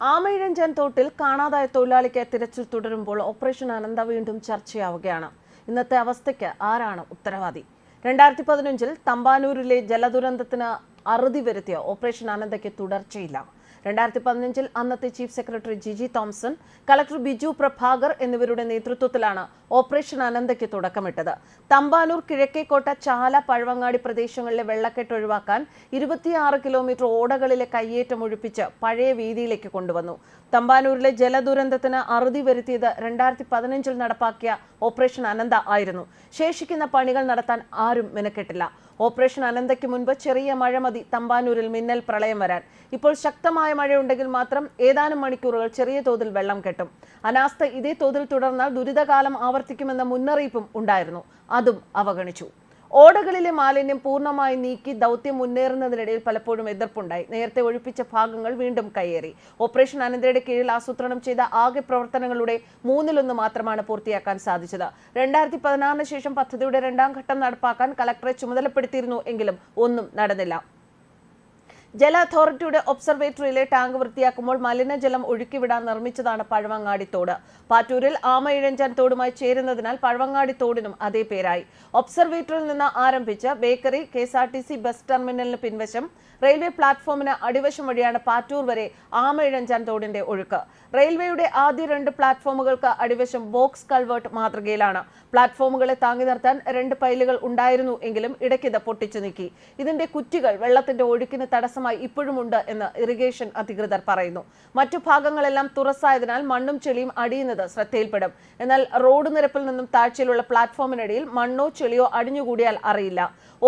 ആമയിഴഞ്ചൻ തോട്ടിൽ കാണാതായ തൊഴിലാളിക്ക് തിരച്ചിൽ തുടരുമ്പോൾ ഓപ്പറേഷൻ അനന്ത വീണ്ടും ചർച്ചയാവുകയാണ്. ഇന്നത്തെ അവസ്ഥയ്ക്ക് ആരാണ് ഉത്തരവാദി? രണ്ടായിരത്തി പതിനഞ്ചിൽ തമ്പാനൂരിലെ ജലദുരന്തത്തിന് അറുതി വരുത്തിയ ഓപ്പറേഷൻ അനന്തയ്ക്ക് തുടർച്ചയില്ല. രണ്ടായിരത്തി പതിനഞ്ചിൽ അന്നത്തെ chief secretary Jiji Thomson collector Biju Prabhakar എന്നിവരുടെ നേതൃത്വത്തിലാണ് ഓപ്പറേഷൻ അനന്തയ്ക്ക് തുടക്കമിട്ടത്. തമ്പാനൂർ കിഴക്കേക്കോട്ട ചാല പഴവങ്ങാടി പ്രദേശങ്ങളിലെ വെള്ളക്കെട്ട് ഒഴിവാക്കാൻ ഇരുപത്തിയാറ് കിലോമീറ്റർ ഓടകളിലെ കയ്യേറ്റം ഒഴിപ്പിച്ച് പഴയ വീതിയിലേക്ക് കൊണ്ടുവന്നു. തമ്പാനൂരിലെ ജലദുരന്തത്തിന് അറുതി വരുത്തിയത് രണ്ടായിരത്തി പതിനഞ്ചിൽ നടപ്പാക്കിയ ഓപ്പറേഷൻ അനന്ത ആയിരുന്നു. ശേഷിക്കുന്ന പണികൾ നടത്താൻ ആരും മെനക്കെട്ടില്ല. ഓപ്പറേഷൻ അനന്തയ്ക്ക് മുൻപ് ചെറിയ മഴ മതി. തമ്പാനൂരിൽ മിന്നൽ പ്രളയം വരാൻ. ഇപ്പോൾ ശക്തമായ മഴയുണ്ടെങ്കിൽ മാത്രം ഏതാനും മണിക്കൂറുകൾ ചെറിയ തോതിൽ വെള്ളം കെട്ടും. അനാസ്ഥ ഇതേ തോതിൽ തുടർന്നാൽ ദുരിതകാലം ആവർത്തിക്കുമെന്ന മുന്നറിയിപ്പും ഉണ്ടായിരുന്നു. അതും അവഗണിച്ചു. ഓടകളിലെ മാലിന്യം പൂർണമായി നീക്കി ദൗത്യം മുന്നേറുന്നതിനിടയിൽ പലപ്പോഴും എതിർപ്പുണ്ടായി. നേരത്തെ ഒഴിപ്പിച്ച ഭാഗങ്ങൾ വീണ്ടും കയ്യേറി. ഓപ്പറേഷൻ അനന്തയുടെ കീഴിൽ ആസൂത്രണം ചെയ്ത ആകെ പ്രവർത്തനങ്ങളുടെ മൂന്നിലൊന്ന് മാത്രമാണ് പൂർത്തിയാക്കാൻ സാധിച്ചത്. രണ്ടായിരത്തി പതിനാറിന് ശേഷം പദ്ധതിയുടെ രണ്ടാം ഘട്ടം നടപ്പാക്കാൻ കലക്ടറെ ചുമതലപ്പെടുത്തിയിരുന്നു എങ്കിലും ഒന്നും നടന്നില്ല. ജല അതോറിറ്റിയുടെ ഒബ്സർവേറ്ററിയിലെ ടാങ്ക് വൃത്തിയാക്കുമ്പോൾ മലിനജലം ഒഴുക്കിവിടാൻ നിർമ്മിച്ചതാണ് പഴവങ്ങാടി തോട് പാറ്റൂരിൽ ആമയിഴഞ്ചാൻ തോടുമായി ചേരുന്നതിനാൽ പഴവങ്ങാടി തോടിനും അതേ പേരായി. ഒബ്സർവേറ്ററിൽ നിന്ന് ആരംഭിച്ച് bakery K S R T C bus ടെർമിനലിന് പിൻവശം റെയിൽവേ പ്ലാറ്റ്ഫോമിന് അടിവശം വഴിയാണ് പാറ്റൂർ വരെ ആമയിഴഞ്ചാൻ തോടിന്റെ ഒഴുക്ക്. റെയിൽവേയുടെ ആദ്യ രണ്ട് പ്ലാറ്റ്ഫോമുകൾക്ക് അടിവശം ബോക്സ് കൾവേർട്ട് മാതൃകയിലാണ്. പ്ലാറ്റ്ഫോമുകളെ താങ്ങി നിർത്താൻ രണ്ട് പൈലുകൾ ഉണ്ടായിരുന്നു എങ്കിലും ഇടയ്ക്കിത് പൊട്ടിച്ചു നീക്കി. ഇതിന്റെ കുറ്റികൾ വെള്ളത്തിന്റെ ഒഴുക്കിന് തടസ്സമായി ഇപ്പോഴുമുണ്ട് എന്ന് ഇറിഗേഷൻ അധികൃതർ പറയുന്നു. മറ്റു ഭാഗങ്ങളെല്ലാം തുറസായതിനാൽ മണ്ണും ചെളിയും അടിയുന്നത് ശ്രദ്ധയിൽപ്പെടും. എന്നാൽ റോഡ് നിരപ്പിൽ നിന്നും താഴ്ചയിലുള്ള പ്ലാറ്റ്ഫോമിനിടയിൽ മണ്ണോ ചെളിയോ അടിഞ്ഞുകൂടിയാൽ അറിയില്ല.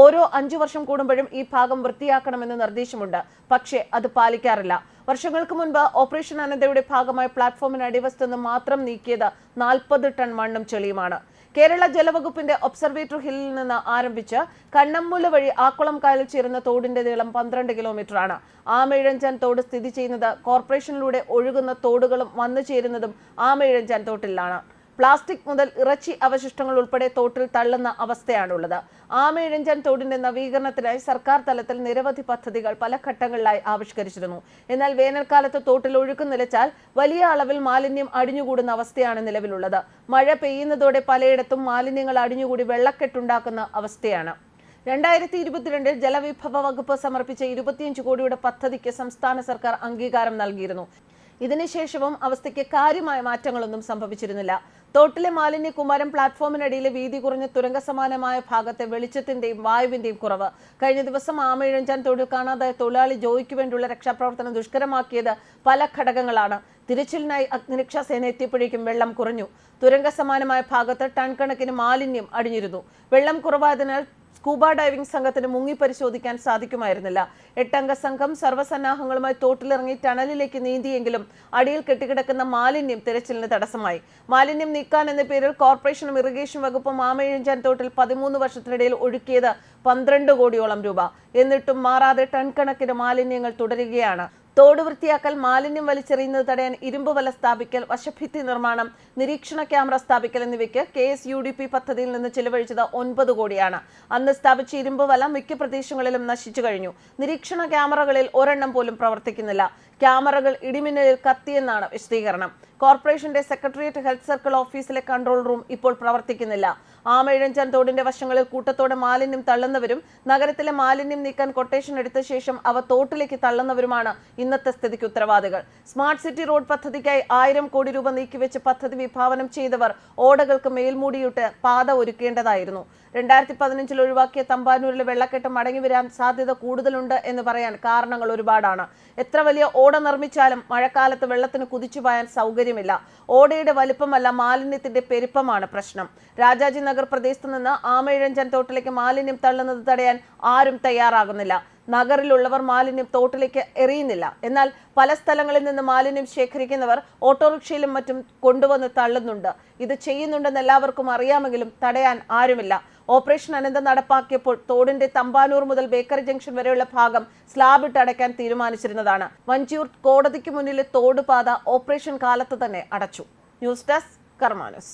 ഓരോ അഞ്ചു വർഷം കൂടുമ്പോഴും ഈ ഭാഗം വൃത്തിയാക്കണമെന്ന് നിർദ്ദേശമുണ്ട്. പക്ഷേ അത് പാലിക്കാറില്ല. വർഷങ്ങൾക്ക് മുൻപ് ഓപ്പറേഷൻ അനന്തയുടെ ഭാഗമായി പ്ലാറ്റ്ഫോമിന് അടിവസ്തു മാത്രം നീക്കിയത് നാൽപ്പത് ടൺ മണ്ണും ചെളിയുമാണ്. കേരള ജലവകുപ്പിന്റെ ഒബ്സർവേറ്റർ ഹില്ലിൽ നിന്ന് ആരംഭിച്ച് കണ്ണമ്മൂല വഴി ആക്കുളം കായലിൽ ചേരുന്ന തോടിന്റെ നീളം പന്ത്രണ്ട് കിലോമീറ്റർ ആണ് ആമയിഴഞ്ചാൻ തോട് സ്ഥിതി ചെയ്യുന്നത് കോർപ്പറേഷനിലൂടെ ഒഴുകുന്ന തോടുകളും വന്നു ചേരുന്നതും ആമയിഴഞ്ചാൻ തോട്ടിലാണ്. പ്ലാസ്റ്റിക് മുതൽ ഇറച്ചി അവശിഷ്ടങ്ങൾ ഉൾപ്പെടെ തോട്ടിൽ തള്ളുന്ന അവസ്ഥയാണുള്ളത്. ആമയിഴഞ്ചൻ തോടിന്റെ നവീകരണത്തിനായി സർക്കാർ തലത്തിൽ നിരവധി പദ്ധതികൾ പല ഘട്ടങ്ങളിലായി ആവിഷ്കരിച്ചിരുന്നു. എന്നാൽ വേനൽക്കാലത്ത് തോട്ടിൽ ഒഴുക്ക് നിലച്ചാൽ വലിയ അളവിൽ മാലിന്യം അടിഞ്ഞുകൂടുന്ന അവസ്ഥയാണ് നിലവിലുള്ളത്. മഴ പെയ്യുന്നതോടെ പലയിടത്തും മാലിന്യങ്ങൾ അടിഞ്ഞുകൂടി വെള്ളക്കെട്ടുണ്ടാക്കുന്ന അവസ്ഥയാണ്. രണ്ടായിരത്തി ഇരുപത്തിരണ്ടിൽ ജലവിഭവ വകുപ്പ് സമർപ്പിച്ച ഇരുപത്തിയഞ്ച് കോടിയുടെ പദ്ധതിക്ക് സംസ്ഥാന സർക്കാർ അംഗീകാരം നൽകിയിരുന്നു. ഇതിനുശേഷവും അവസ്ഥയ്ക്ക് കാര്യമായ മാറ്റങ്ങളൊന്നും സംഭവിച്ചിരുന്നില്ല. തോട്ടിലെ മാലിന്യ കുമാരം പ്ലാറ്റ്ഫോമിനടിയിലെ വീതി കുറഞ്ഞ തുരങ്ക സമാനമായ ഭാഗത്തെ വെളിച്ചത്തിന്റെയും വായുവിന്റെയും കുറവ്. കഴിഞ്ഞ ദിവസം ആമയിഴഞ്ചാൻ തൊഴിൽ കാണാതായ തൊഴിലാളി ജോയിക്ക് വേണ്ടിയുള്ള രക്ഷാപ്രവർത്തനം ദുഷ്കരമാക്കിയത് പല ഘടകങ്ങളാണ്. തിരച്ചിലിനായി അഗ്നിരക്ഷാ സേന എത്തിയപ്പോഴേക്കും വെള്ളം കുറഞ്ഞു. തുരങ്ക സമാനമായ ഭാഗത്ത് ടൺ കണക്കിന് മാലിന്യം അടിഞ്ഞിരുന്നു. വെള്ളം കുറവായതിനാൽ സ്കൂബ ഡൈവിംഗ് സംഘത്തിന് മുങ്ങി പരിശോധിക്കാൻ സാധിക്കുമായിരുന്നില്ല. എട്ടംഗ സംഘം സർവസന്നാഹങ്ങളുമായി തോട്ടിലിറങ്ങി ടണലിലേക്ക് നീന്തിയെങ്കിലും അടിയിൽ കെട്ടിക്കിടക്കുന്ന മാലിന്യം തിരച്ചിലിന് തടസ്സമായി. മാലിന്യം നീക്കാൻ എന്ന പേരിൽ കോർപ്പറേഷനും ഇറിഗേഷൻ വകുപ്പും ആമയിഴഞ്ചാൻ തോട്ടിൽ പതിമൂന്ന് വർഷത്തിനിടയിൽ ഒഴുക്കിയത് പന്ത്രണ്ട് കോടിയോളം രൂപ. എന്നിട്ടും മാറാതെ ടൺ കണക്കിന് മാലിന്യങ്ങൾ തുടരുകയാണ്. തോട് വൃത്തിയാക്കൽ മാലിന്യം വലിച്ചെറിയുന്നത് തടയാൻ ഇരുമ്പ് വല സ്ഥാപിക്കൽ വശഭിത്തി നിർമ്മാണം നിരീക്ഷണ ക്യാമറ സ്ഥാപിക്കൽ എന്നിവയ്ക്ക് K S U D P പദ്ധതിയിൽ നിന്ന് ചിലവഴിച്ചത് ഒൻപത് കോടിയാണ്. അന്ന് സ്ഥാപിച്ച ഇരുമ്പ് വല മിക്ക പ്രദേശങ്ങളിലും നശിച്ചു കഴിഞ്ഞു. നിരീക്ഷണ ക്യാമറകളിൽ ഒരെണ്ണം പോലും പ്രവർത്തിക്കുന്നില്ല. ക്യാമറകൾ ഇടിമിന്നലിൽ കത്തിയെന്നാണ് വിശദീകരണം. കോർപ്പറേഷന്റെ സെക്രട്ടേറിയറ്റ് ഹെൽത്ത് സർക്കിൾ ഓഫീസിലെ കൺട്രോൾ റൂം ഇപ്പോൾ പ്രവർത്തിക്കുന്നില്ല. ആമയിഴഞ്ചാൻ തോടിന്റെ വശങ്ങളിൽ കൂട്ടത്തോടെ മാലിന്യം തള്ളുന്നവരും നഗരത്തിലെ മാലിന്യം നീക്കാൻ കൊട്ടേഷൻ എടുത്ത ശേഷം അവ തോട്ടിലേക്ക് തള്ളുന്നവരുമാണ് ഇന്നത്തെ സ്ഥിതിക്ക് ഉത്തരവാദികൾ. സ്മാർട്ട് സിറ്റി റോഡ് പദ്ധതിക്കായി ആയിരം കോടി രൂപ നീക്കിവെച്ച് പദ്ധതി വിഭാവനം ചെയ്തവർ ഓടകൾക്ക് മേൽമൂടിയിട്ട് പാത ഒരുക്കേണ്ടതായിരുന്നു. രണ്ടായിരത്തി പതിനഞ്ചിൽ ഒഴിവാക്കിയ തമ്പാനൂരിലെ വെള്ളക്കെട്ട് മടങ്ങി വരാൻ സാധ്യത കൂടുതലുണ്ട് എന്ന് പറയാൻ കാരണങ്ങൾ ഒരുപാടാണ്. എത്ര വലിയ ഓട നിർമ്മിച്ചാലും മഴക്കാലത്ത് വെള്ളത്തിന് കുതിച്ചു പായാൻ സൗകര്യമില്ല ഓടയുടെ വലുപ്പമല്ല മാലിന്യത്തിന്റെ പെരുപ്പമാണ് പ്രശ്നം. രാജാജി നഗർ പ്രദേശത്ത് നിന്ന് ആമയിഴഞ്ചൻ തോട്ടിലേക്ക് മാലിന്യം തള്ളുന്നത് തടയാൻ ആരും തയ്യാറാകുന്നില്ല. നഗറിലുള്ളവർ മാലിന്യം തോട്ടിലേക്ക് എറിയുന്നില്ല. എന്നാൽ പല സ്ഥലങ്ങളിൽ നിന്ന് മാലിന്യം ശേഖരിക്കുന്നവർ ഓട്ടോറിക്ഷയിലും മറ്റും കൊണ്ടുവന്ന് തള്ളുന്നുണ്ട്. ഇത് ചെയ്യുന്നുണ്ടെന്ന് എല്ലാവർക്കും അറിയാമെങ്കിലും തടയാൻ ആരുമില്ല. ഓപ്പറേഷൻ അനന്ത നടപ്പാക്കിയപ്പോൾ തോടിന്റെ തമ്പാനൂർ മുതൽ ബേക്കറി ജംഗ്ഷൻ വരെയുള്ള ഭാഗം സ്ലാബ് ഇട്ട് അടയ്ക്കാൻ തീരുമാനിച്ചിരുന്നതാണ്. വഞ്ചിയൂർ കോടതിക്ക് മുന്നിലെ തോടുപാത ഓപ്പറേഷൻ കാലത്ത് തന്നെ അടച്ചു. News desk കർമാനസ്.